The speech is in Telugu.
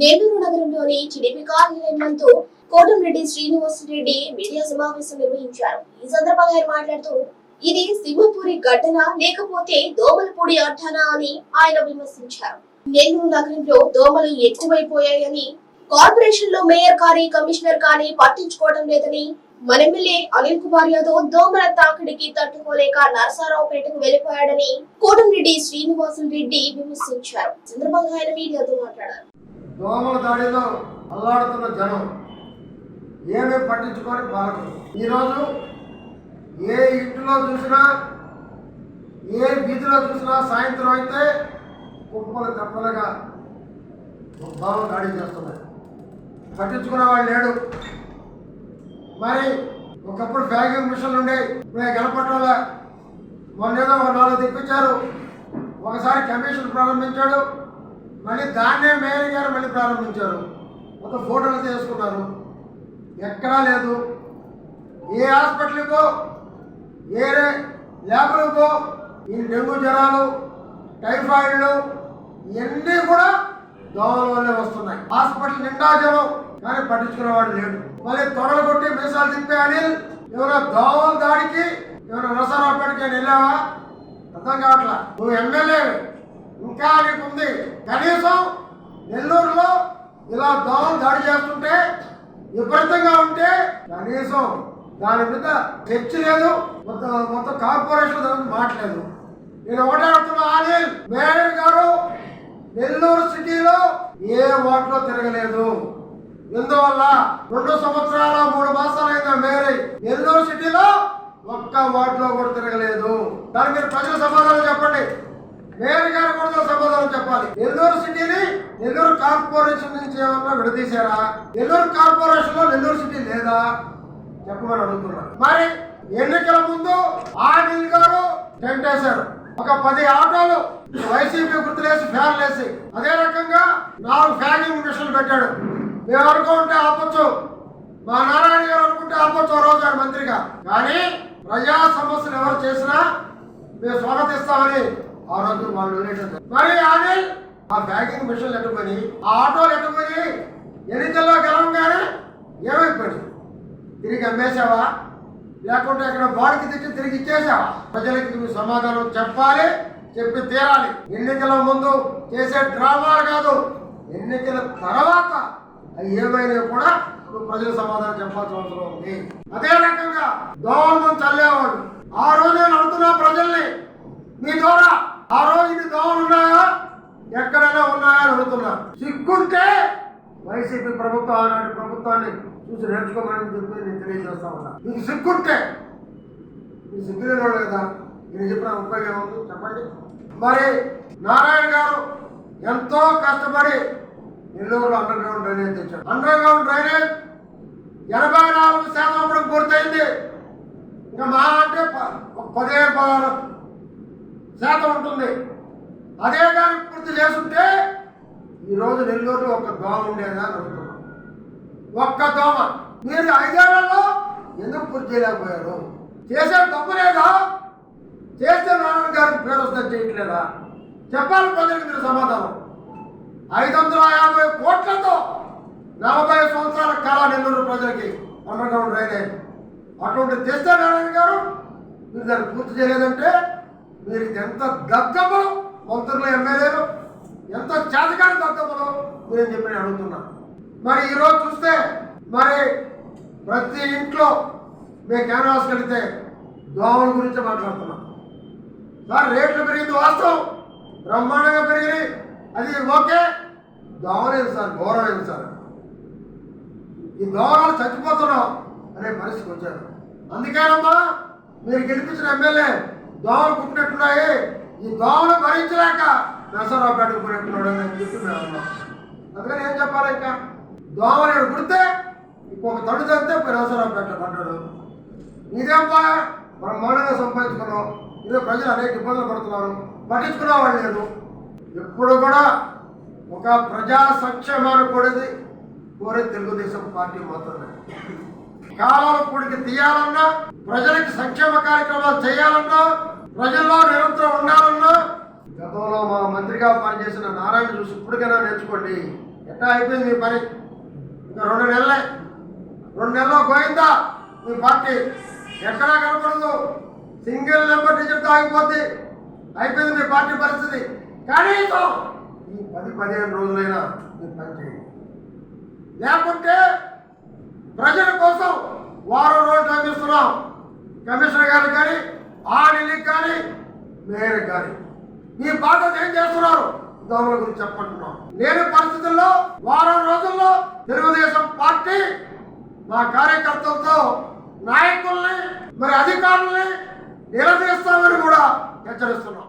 నెల్లూరు నగరంలోని టీడీపీ కార్యాలయం నందు కోటంరెడ్డి శ్రీనివాస్ రెడ్డి మీడియా సమావేశం నిర్వహించారు. ఈ సందర్భంగా ఆయన మాట్లాడుతూ ఇది సింహపూరి ఘటన లేకపోతే దోమలపూడి అడ్డానా అని ఆయన విమర్శించారు. నెల్లూరు నగరంలో దోమలు ఎక్కువైపోయాయని కార్పొరేషన్లో మేయర్ కానీ కమిషనర్ కానీ పట్టించుకోవడం లేదని మన ఎమ్మెల్యే అనిల్ కుమార్ యాదవ్ దోమల తాకిడికి తట్టుకోలేక నరసారావుపేటకు వెళ్ళిపోయాడని కోటంరెడ్డి శ్రీనివాసులు రెడ్డి విమర్శించారు సందర్భంగా ఆయన మీడియాతో మాట్లాడారు. దోమల దాడిలో అల్లాడుతున్న జనం ఏమీ పట్టించుకొని పాలకులు. ఈరోజు ఏ ఇంటిలో చూసినా ఏ వీధిలో చూసినా సాయంత్రం అయితే కుప్పలు తెప్పలుగా దోమలు దాడి చేస్తున్నాయి. పట్టించుకునే వాళ్ళు లేడు. మరి ఒకప్పుడు ఫ్యాగింగ్ మిషన్లు ఉండేవి ఇప్పుడు కనపట్టాల మొన్న ఏదో ఒక నాలుగు తెప్పించారు. ఒకసారి కమిషన్ ప్రారంభించాడు. మళ్ళీ దాన్నే మేయర్ గారు మళ్ళీ ప్రారంభించారు. ఒక ఫోటోలు తీసుకున్నారు ఎక్కడా లేదు. ఏ హాస్పిటల్కో ఏరే ఏ ఈ డెంగ్యూ జ్వరాలు టైఫాయిడ్లు ఇవన్నీ కూడా దోమల వల్లే వస్తున్నాయి. హాస్పిటల్ నిండా జ్వరం కానీ పట్టించుకునేవాడు లేడు. మళ్ళీ తొడలు కొట్టి మీసాలు తిప్పే అనిల్ ఎవరో దోమల దాడికి ఎవరో నరసరావుపేటకి వెళ్ళావా? అర్థం కావట్లా? నువ్వు ఎమ్మెల్యే ఇంకా నీకుంది. కనీసం నెల్లూరులో ఇలా దోమలు దాడి చేస్తుంటే విపరీతంగా ఉంటే కనీసం దాని మీద చర్చ లేదు మొత్తం మొత్తం కార్పొరేషన్ దాని మాట్లేదు నేను ఒకటే అడుగుతున్నా అనిల్ మేయర్ గారు నెల్లూరు సిటీలో ఏ ఓట్లో తిరగలేదు. ఎందువల్ల? రెండు సంవత్సరాల మూడు మాసాలైందా మేరీ నెల్లూరు సిటీలో ఒక్క వార్డులో కూడా తిరగలేదు. దాని మీరు ప్రజల సమాధానం చెప్పండి. మేయర్ గారు కూడా సమాధానం చెప్పాలి. నెల్లూరు సిటీని నెల్లూరు కార్పొరేషన్ నుంచి ఏమన్నా విడదీశారా? నెల్లూరు కార్పొరేషన్లో నెల్లూరు సిటీ లేదా? చెప్పమని అడుగుతున్నారు. మరి ఎన్నికల ముందు ఆడిల్ గారు టెంట్ వేశారు ఒక పది ఆటోలు వైసీపీ గుర్తులేసి ఫ్యాన్లు వేసి అదే రకంగా నాలుగు ఫ్యానింగ్ మిషన్లు పెట్టాడు. మేము అనుకుంటే ఆపొచ్చు. మా నారాయణ గారు అనుకుంటే ఆపొచ్చు ఆ రోజు ఆయన మంత్రిగా. కానీ ప్రజా సమస్యలు ఎవరు చేసినా మేము స్వాగతిస్తామని ఆ రోజు వాళ్ళు మరి అనిల్ ఆ బ్యాగింగ్ మిషన్లు ఎట్టుకొని ఆ ఆటోలు ఎట్టుకొని ఎన్నికల్లో గెలవగానే ఏమైపోయింది? తిరిగి అమ్మేసావా లేకుంటే ఇక్కడ బాడికి తెచ్చి తిరిగి ఇచ్చేసావా ప్రజలకి నువ్వు సమాధానం చెప్పాలి చెప్పి తీరాలి. ఎన్నికల ముందు చేసే డ్రామాలు కాదు ఎన్నికల తర్వాత ఏమైనా కూడా నువ్వు ప్రజలకు సమాధానం చెప్పాల్సిన అవసరం ఉంది. అదే రకంగా దోమం చల్లేవాడు ఆ రోజు నేను ప్రజల్ని మీ ద్వారా ఆ రోజు దోమలు ఉన్నాయా ఎక్కడైనా ఉన్నాయా అని అడుగుతున్నా. సిక్కుంటే వైసీపీ ప్రభుత్వం ఆనాటి ప్రభుత్వాన్ని చూసి నేర్చుకోమని చెప్పి నేను తెలియజేస్తా ఉన్నా. మీకు సిక్కుంటే మీరు సిగ్గులేని వాళ్ళు కదా? నేను చెప్పిన ఉపయోగం ఉంది చెప్పండి. మరి నారాయణ గారు ఎంతో కష్టపడి నెల్లూరులో అండర్ గ్రౌండ్ డ్రైనేజ్ తెచ్చాడు అండర్ గ్రౌండ్ డ్రైనేజ్ ఎనభై నాలుగు శాతం అప్పుడు పూర్తయింది. ఇంకా మా అంటే ప- పదిహేను పదహారు శాతం ఉంటుంది. అదే కానీ పూర్తి చేస్తుంటే ఈరోజు నెల్లూరులో ఒక దోమ ఉండేదా అని అడుగుతున్నాం. ఒక్క దోమ. మీరు ఐదేళ్ళలో ఎందుకు పూర్తి చేయలేకపోయారు? చేసే తప్పు లేదా? చేస్తే నారాయణ గారికి పేరు వస్తుంది చేయట్లేదా? చెప్పాలి ప్రజలకు మీరు సమాధానం. ఐదు వందల యాభై కోట్లతో నలభై సంవత్సరాల కళ నెల్లూరు ప్రజలకి అండర్ గ్రౌండ్ డ్రైనేజ్ అటువంటి చేస్తే నారాయణ గారు మీరు దాన్ని పూర్తి చేయలేదంటే మీరు ఎంత దద్దమ్మలు మంత్రులు ఎమ్మెల్యేలు ఎంత చేతకాని దద్దమ్మలు మీరు చెప్పి నేను అడుగుతున్నా. మరి ఈరోజు చూస్తే మరి ప్రతి ఇంట్లో మేము కెమెరాస్ కడితే దోమల గురించి మాట్లాడుతున్నాం. సార్ రేట్లు పెరిగింది వాస్తవం. బ్రహ్మాండంగా పెరిగినాయి. అది ఓకే. దోమలేదు సార్? గౌరవం సార్? ఈ దోమలు చచ్చిపోతున్నాం అనే పరిస్థితికి వచ్చారు. అందుకేనమ్మా మీరు గెలిపించిన ఎమ్మెల్యే దోమలు పుట్టినట్టున్నాయి ఈ దోమలు భరించలేక నరసరావు పెట్టుకున్నట్టున్నాడు అని చెప్పి మేము అన్నాం. అందుకని ఏం చెప్పాలి ఇంకా? దోమలు పుడితే ఇంకొక తడు చదివితే పోయి నరసరావుపేట పడ్డాడు. మనం బ్రహ్మాండంగా సంపాదించుకున్నాం. ఇదే ప్రజలు అనేక ఇబ్బందులు పడుతున్నారు. పట్టించుకునే వాళ్ళు లేదు ఎప్పుడు కూడా ఒక ప్రజా సంక్షేమాన్ని కూడది కోరే తెలుగుదేశం పార్టీ మాత్రమే. కాలం కూడికి తీయాలన్నా ప్రజలకి సంక్షేమ కార్యక్రమాలు చేయాలన్నా ప్రజల్లో నిరంతరం ఉండాలన్నా గతంలో మా మంత్రిగా పనిచేసిన నారాయణ చూసి ఇప్పటికైనా నేర్చుకోండి. ఎట్టా అయిపోయింది మీ పని? ఇంకా రెండు నెలలే. రెండు నెలల్లో పోయిందా మీ పార్టీ? ఎక్కడా కనపడదు. సింగిల్ నెంబర్ డిజిట్ ఆగిపోద్ది అయిపోయింది మీ పార్టీ పరిస్థితి. కనీసం ఈ పది పదిహేను రోజులైనా మీరు పనిచేయండి లేకుంటే ప్రజల కోసం వారం రోజులు టైం ఇస్తున్నాం కమిషనర్ గారికి కానీ ఆడికి కానీ మేయర్ కానీ. ఈ బాధ్యత ఏం చేస్తున్నారు? దోమల గురించి చెప్పంటున్నాం లేని పరిస్థితుల్లో వారం రోజుల్లో తెలుగుదేశం పార్టీ మా కార్యకర్తలతో నాయకుల్ని మరి అధికారుల్ని నిలదీస్తామని కూడా హెచ్చరిస్తున్నాం.